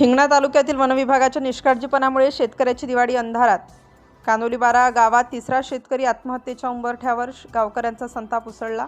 हिंगणा तालुक्यातील वनविभागाच्या निष्काळजीपणामुळे शेतकऱ्याची दिवाळी अंधारात. कानोलीबारा गावात तिसरा शेतकरी आत्महत्येच्या उंबरठ्यावर श- गावकऱ्यांचा संताप उसळला.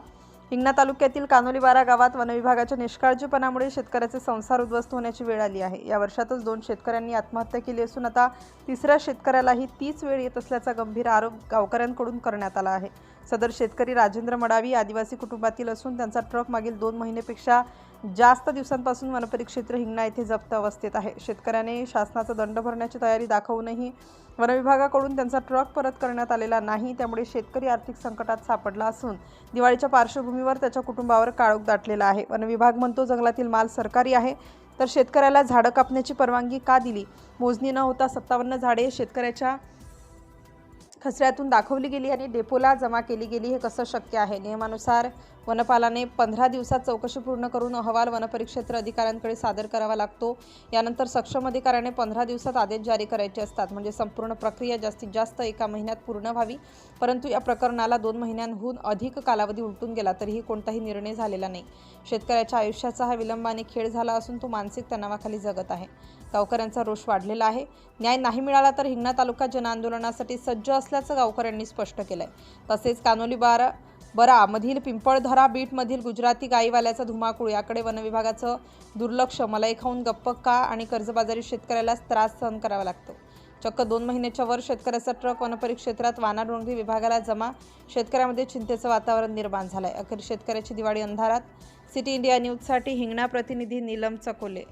हिंगणा तालुक्यातील कानोलीबारा गावात वनविभागाच्या निष्काळजीपणामुळे शेतकऱ्याचे संसार उद्ध्वस्त होण्याची वेळ आली आहे. या वर्षातच दोन शेतकऱ्यांनी आत्महत्या केली असून आता तिसऱ्या शेतकऱ्यालाही तीच वेळ येत असल्याचा गंभीर आरोप गावकऱ्यांकडून करण्यात आला आहे. सदर शेतकरी राजेंद्र मडावी आदिवासी कुटुंबातील असून त्यांचा ट्रक मागील दोन महिनेपेक्षा जास्त दिवसांपासून वनपरिक्षेत्र हिंगणा येथे जप्त अवस्थेत आहे. शेतकऱ्याने शासनाचा दंड भरण्याची तयारी दाखवूनही वनविभागाकडून त्यांचा ट्रक परत करण्यात आलेला नाही त्यामुळे शेतकरी आर्थिक संकटात सापडला असून दिवाळीच्या पार्श्वभूमीवर त्याच्या कुटुंबावर काळोख दाटलेला आहे. वनविभाग म्हणतो जंगलातील माल सरकारी आहे तर शेतकऱ्याला झाडं कापण्याची परवानगी का दिली? मोजणी न होता सत्तावन्न झाडे शेतकऱ्याच्या खचऱ्यातून दाखवली गेली आणि डेपोला जमा केली गेली हे कसं शक्य आहे? नियमानुसार वनपालाने पंधरा दिवसात चौकशी पूर्ण करून अहवाल वनपरिक्षेत्र अधिकाऱ्यांकडे सादर करावा लागतो. यानंतर सक्षम अधिकाऱ्याने पंधरा दिवसात आदेश जारी करायचे असतात. म्हणजे संपूर्ण प्रक्रिया जास्तीत जास्त एका महिन्यात पूर्ण व्हावी. परंतु या प्रकरणाला दोन महिन्यांहून अधिक कालावधी उलटून गेला तरीही कोणताही निर्णय झालेला नाही. शेतकऱ्याच्या आयुष्याचा हा विलंबाने खेळ झाला असून तो मानसिक तणावाखाली जगत आहे. गावकऱ्यांचा रोष वाढलेला आहे. न्याय नाही मिळाला तर हिंगणा तालुका जनआंदोलनासाठी सज्ज असल्याचं गावकऱ्यांनी स्पष्ट केलंय. तसेच कानोली बारा बरा मधील पिंपळधरा बीटमधील गुजराती गाईवाल्याचा धुमाकूळ याकडे वनविभागाचं दुर्लक्ष. मलाई खाऊन गप्प का आणि कर्जबाजारी शेतकऱ्याला त्रास सहन करावा लागतो. चक्क दोन महिन्याच्या वर शेतकऱ्याचा ट्रक वनपरिक्षेत्रात वानाडोंगरी विभागाला जमा. शेतकऱ्यामध्ये चिंतेचं वातावरण निर्माण झालंय. अखेर शेतकऱ्याची दिवाळी अंधारात. सिटी इंडिया न्यूजसाठी हिंगणा प्रतिनिधी नीलम चकोले.